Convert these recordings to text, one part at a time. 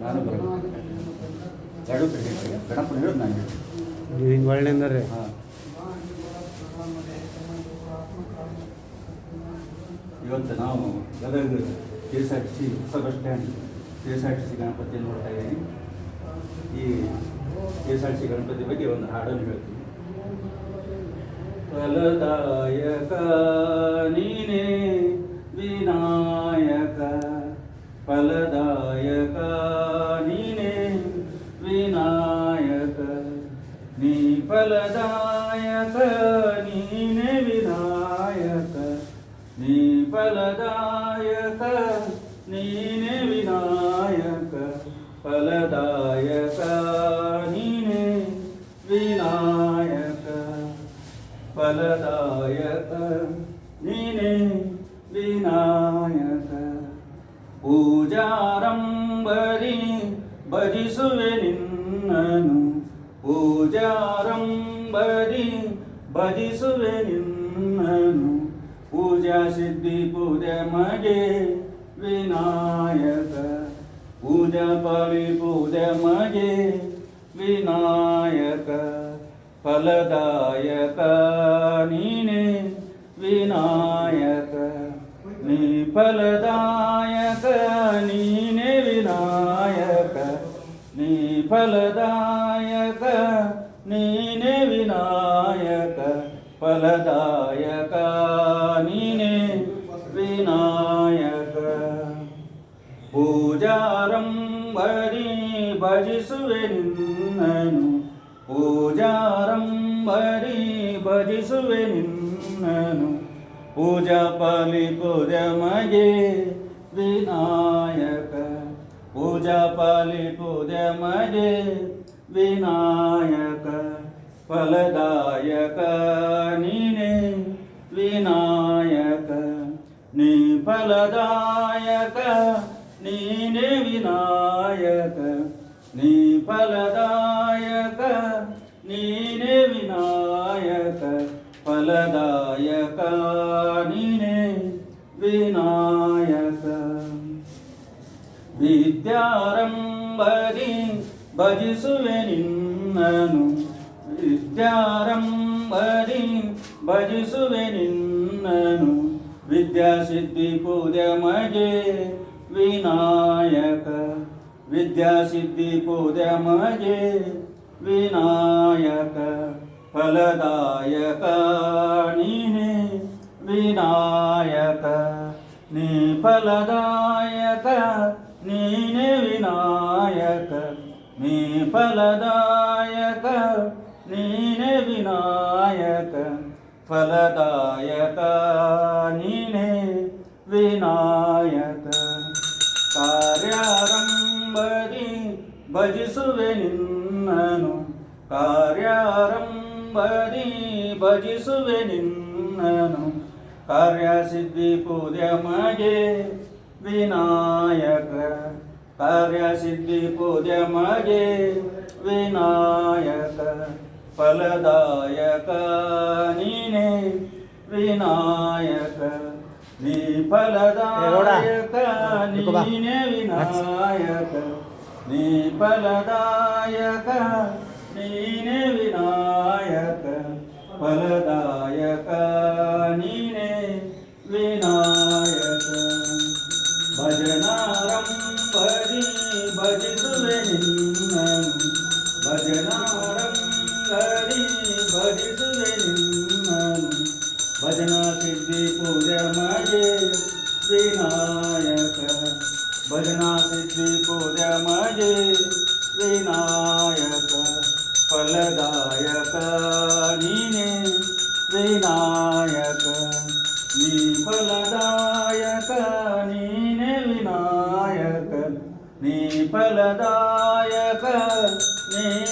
ನಾನು ಎರಡು ಗಣಪನ ನಾನು ಹೇಳಿ ನೀವು ಹಿಂಗೆ ಒಳ್ಳೆ ಅಂದ್ರೆ ಹಾಂ. ಇವತ್ತು ನಾವು Gadag K S R T C ಹೊಸ bus stand K S R T C Ganapati ನೋಡ್ತಾ ಇದ್ದೀನಿ. ಈ K S R T C Ganapati ಬಗ್ಗೆ ಒಂದು ಹಾಡನ್ನು ಹೇಳ್ತೀನಿ. नायक नीन विनायक नीफलदायक नीने विनायक फलदायका निने विनायक फलदायक नीने विनायक। पूजारं वरि भजिषु पूजारम् ಪೂಜಾರಂಭರಿ ಭಜಿಸುವೆ ನಿನ್ನನು ಪೂಜಾ ಸಿದ್ಧಿ ಪೂಜೆ ಮಗೆ ವಿನಾಯಕ ಪೂಜಾ ಪಾಳಿ ಪೂಜೆ ಮಗೆ ವಿನಾಯಕ ಫಲದಾಯಕ ನೀನೇ ವಿನಾಯಕ ನೀ ಫಲದಾಯಕ ನೀನೇ ವಿನಾಯಕ ನೀ ಫಲದಾಯಕ ನೀನೇ ವಿನಾಯಕ पलदायकानि विनायक। पूजारं वरी भजसु पूजारं वरी भजसु वे पूजा पालि पूजमये विनायक। पूजा पालि विनायक। फलदायक निने विनायक निफलदायक नीने विनायक निफलदायक नीने विनायक फलदायक फलदायकानि विनायक। विद्यारम्भदि भजिसुवे निन्ननु ವಿದ್ಯಾರಂಭರಿ ಭಜಿಸುವೆ ನಿನ್ನನು ವಿದ್ಯಾರಂಭರಿ ಭಜಿಸುವೆ ನಿನ್ನನು ವಿದ್ಯಾಸಿದ್ಧಿ ಪೂಜೆ ಮಗೆ ವಿನಾಯಕ ವಿದ್ಯಾಸಿದ್ಧಿ ಪೂಜೆ ಮಗೆ ವಿನಾಯಕ ಫಲದಾಯಕ ನೀನೇ ವಿನಾಯಕ ನೀ ಫಲದಾಯಕ ನೀನೇ ವಿನಾಯಕ ನೀ ಫಲದಾಯಕ ನೀನೇ ವಿನಾಯಕ, ಫಲದಾಯಕ, ನೀನೇ ವಿನಾಯಕ. ಕಾರ್ಯಾರಂಭದಿ ಭಜಿಸುವೆ ನಿನ್ನನು, ಕಾರ್ಯಾರಂಭದಿ ಭಜಿಸುವೆ ನಿನ್ನನು. ಕಾರ್ಯಸಿದ್ಧಿ ಪೂಜೆ ಮಗೆ ವಿನಾಯಕ, ಕಾರ್ಯಸಿದ್ಧಿ ಪೂಜೆ ಮಗೆ ವಿನಾಯಕ. फलदायक नीने विनायक निफलदायक नीने विनायक निफलदायक नीने विनायक फलदायक नीने विनायक। भजनारं परि भजतु भजनारं हरी भरी भजना सिद्धी पूजा माझे विनायक. भजना सिद्धी पूजा माझे विनायक. फलदायक नीने विनायक. नी फलदायक नीने विनायक. नी फलदायक नी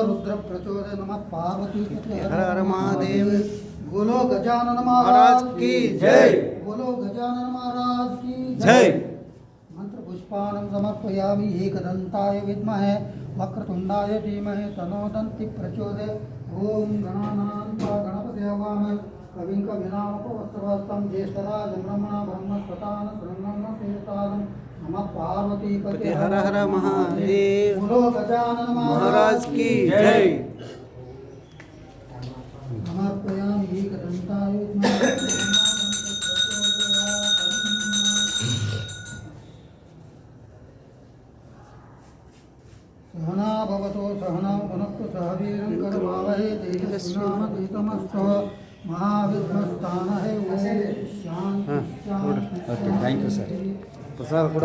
रुद्र प्रचोदय नम पार्वती हर हर महादेव। बोलो गजानन महाराज की जय। बोलो गजानन महाराज की जय। मंत्र पुष्पाणं समर्पयामि एकदन्ताय विद्महे वक्रतुण्डाय धीमहि तनो दन्ति प्रचोदय ॐ गणानान्ता गणपति हवामहे कविं कविनामपवस्त्रवस्तं ज्येष्ठराजं ब्रह्मणा ब्रह्मस्पतान ब्रह्मण तीर्थानं नमः पार्वती पते हर हर महादेव। बोलो गजानन महाराज की जय। समर्पयामि सहना भवतो सहनौ भुनक्तु सह वीरं कर्वावहे तेजस्विनामकृतमस्तु महाविद्मस्तानहे ॐ शान्ति शान्ति थैंक यू सर सर ಕೂಡ